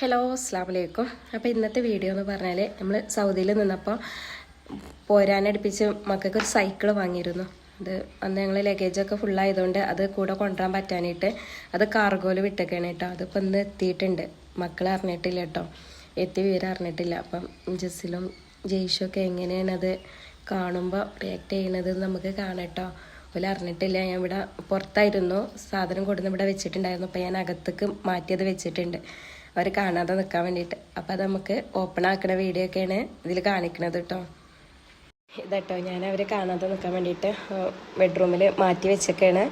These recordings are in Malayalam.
ഹലോ അസ്സാം വലൈക്കും അപ്പോൾ ഇന്നത്തെ വീഡിയോ എന്ന് പറഞ്ഞാൽ നമ്മൾ സൗദിയിൽ നിന്നപ്പോൾ പോരാനടുപ്പിച്ച് മക്കൾക്ക് ഒരു സൈക്കിൾ വാങ്ങിയിരുന്നു. അത് അന്ന് ഞങ്ങൾ ലഗേജൊക്കെ ഫുള്ളായതുകൊണ്ട് അത് കൂടെ കൊണ്ടുവരാൻ പറ്റാനായിട്ട് അത് കാർഗോയിൽ വിട്ടേക്കാണ് കേട്ടോ. അതിപ്പോൾ ഇന്ന് എത്തിയിട്ടുണ്ട്. മക്കൾ അറിഞ്ഞിട്ടില്ല കേട്ടോ. എത്തി വിവരം അറിഞ്ഞിട്ടില്ല. അപ്പം ജസ്സിലും ജയ്ഷും ഒക്കെ എങ്ങനെയാണ് അത് കാണുമ്പോൾ റിയാക്ട് ചെയ്യണത് നമുക്ക് കാണാം കേട്ടോ. ഓല അറിഞ്ഞിട്ടില്ല. ഞാൻ ഇവിടെ പുറത്തായിരുന്നു. സാധനം കൊടുന്ന് ഇവിടെ വെച്ചിട്ടുണ്ടായിരുന്നു. അപ്പം ഞാൻ അകത്തേക്ക് മാറ്റിയത് വെച്ചിട്ടുണ്ട്. അവർ കാണാതെ നിൽക്കാൻ വേണ്ടിയിട്ട്. അപ്പം അത് നമുക്ക് ഓപ്പൺ ആക്കുന്ന വീഡിയോ ഒക്കെയാണ് ഇതിൽ കാണിക്കണത് കേട്ടോ ഇതട്ടോ ഞാൻ അവരെ കാണാതെ നിൽക്കാൻ വേണ്ടിയിട്ട് ബെഡ്റൂമിൽ മാറ്റി വെച്ചൊക്കെയാണ്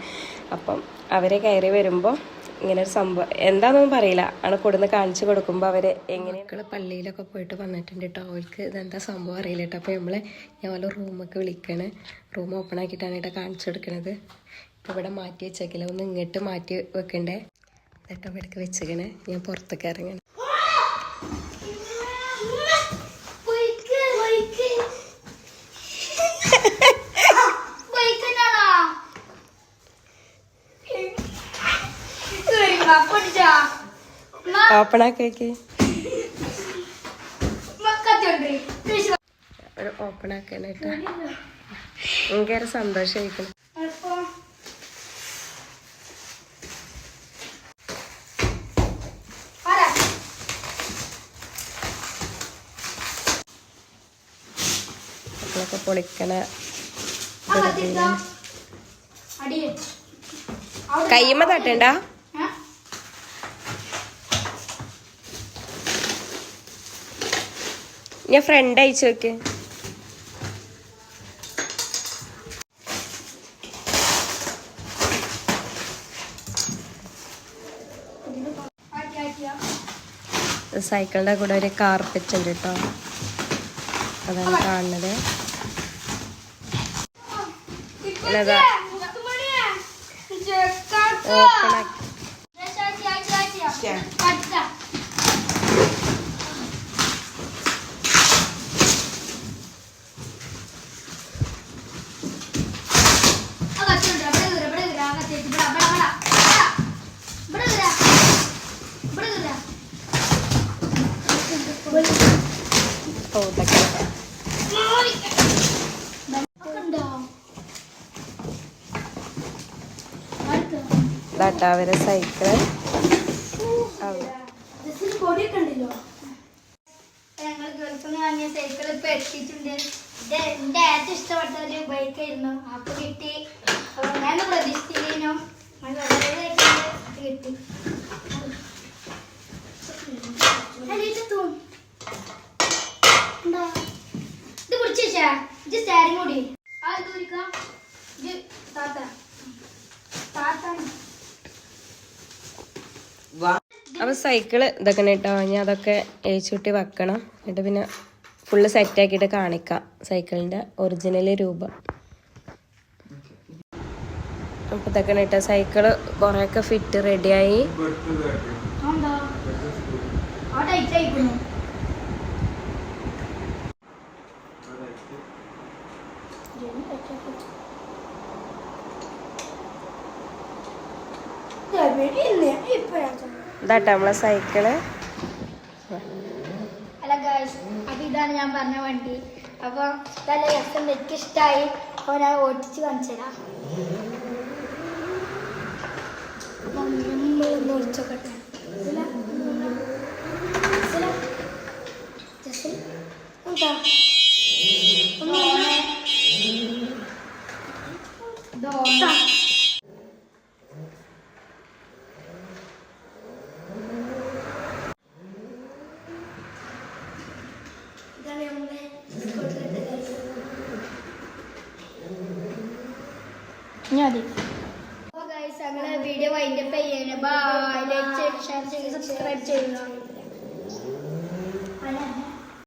അപ്പം അവരെ കയറി വരുമ്പോൾ ഇങ്ങനെ ഒരു സംഭവം എന്താണെന്നൊന്നും പറയില്ല. ആണ് കൊടുന്ന് കാണിച്ചു കൊടുക്കുമ്പോൾ അവർ എങ്ങനെ മക്കൾ പള്ളിയിലൊക്കെ പോയിട്ട് വന്നിട്ടുണ്ട് കേട്ടോ അവർക്ക് ഇതെന്താ സംഭവം അറിയില്ല കേട്ടോ അപ്പോൾ നമ്മൾ ഞാൻ വല്ല റൂമൊക്കെ വിളിക്കണേ. റൂം ഓപ്പൺ ആക്കിയിട്ടാണ് കേട്ടോ കാണിച്ചു കൊടുക്കണത്. ഇപ്പോൾ ഇവിടെ മാറ്റി വെച്ചേക്കില്ല. ഒന്ന് ഇങ്ങോട്ട് മാറ്റി വെക്കണ്ടേ? എന്നിട്ട് ഇവിടേക്ക് വെച്ചേക്കണേ ഞാൻ പുറത്തേക്ക് ഇറങ്ങണം. ബൈക്ക് ഓപ്പണാക്കാനായിട്ട് ഭയങ്കര പൊടിച്ചാ ഓപ്പൺ ആക്കി മക്കത്തുണ്ട് ഒരു ഓപ്പൺ ആക്കാനായിട്ട് ഭയങ്കര സന്തോഷമായിരിക്കണം അപ്പൊ ആരാ മക്കളൊക്കെ പൊളിക്കണ കയ്യമ്മ തട്ടണ്ട? ഞാൻ ഫ്രണ്ട് അയച്ചു നോക്ക്. സൈക്കിളിന്റെ കൂടെ ഒരു കാർപ്പറ്റ് ഉണ്ട് കേട്ടോ അതാണ് കാണുന്നത്. എന്നതാ? ഓപ്പൺ ആക്കി ഓ, ഇതൊക്കെ. വാങ്ങിയ സൈക്കിൾ ഏറ്റവും ഇഷ്ടപ്പെട്ട ഒരു ബൈക്കായിരുന്നു അപ്പൊ കിട്ടി ഞാൻ പ്രതീക്ഷിച്ചിരുന്നു ഇത് കിട്ടി പിടിച്ചാ ഇത് സ്റ്റാരിങ് കൂടി. ആ ഇത് താത്ത. താത്ത. അപ്പൊ സൈക്കിൾ ഇതൊക്കെ കേട്ടോ ഞാൻ അതൊക്കെ ഏച്ചുട്ടി വെക്കണം. എന്നിട്ട് പിന്നെ ഫുള്ള് സെറ്റ് ആക്കിയിട്ട് കാണിക്കാം സൈക്കിളിന്റെ ഒറിജിനൽ രൂപം. അപ്പൊ ഇതൊക്കെ കേട്ടോ സൈക്കിൾ കുറെയൊക്കെ ഫിറ്റ് റെഡിയായി ആയിക്കുന്നു ഇതാട്ടോ നമ്മളെ സൈക്കിൾ ഇതാണ് ഞാൻ പറഞ്ഞ വണ്ടി. അപ്പൊ നല്ല രസം എനിക്ക് ഇഷ്ടമായി അപ്പൊ ഞാൻ ഓടിച്ച് കാണിച്ചു തരാം? ഒന്ന് മതി. വീഡിയോ ബൈ ലൈക്ക് ഷെയർ ചെയ്യുക സബ്സ്ക്രൈബ് ചെയ്യുക.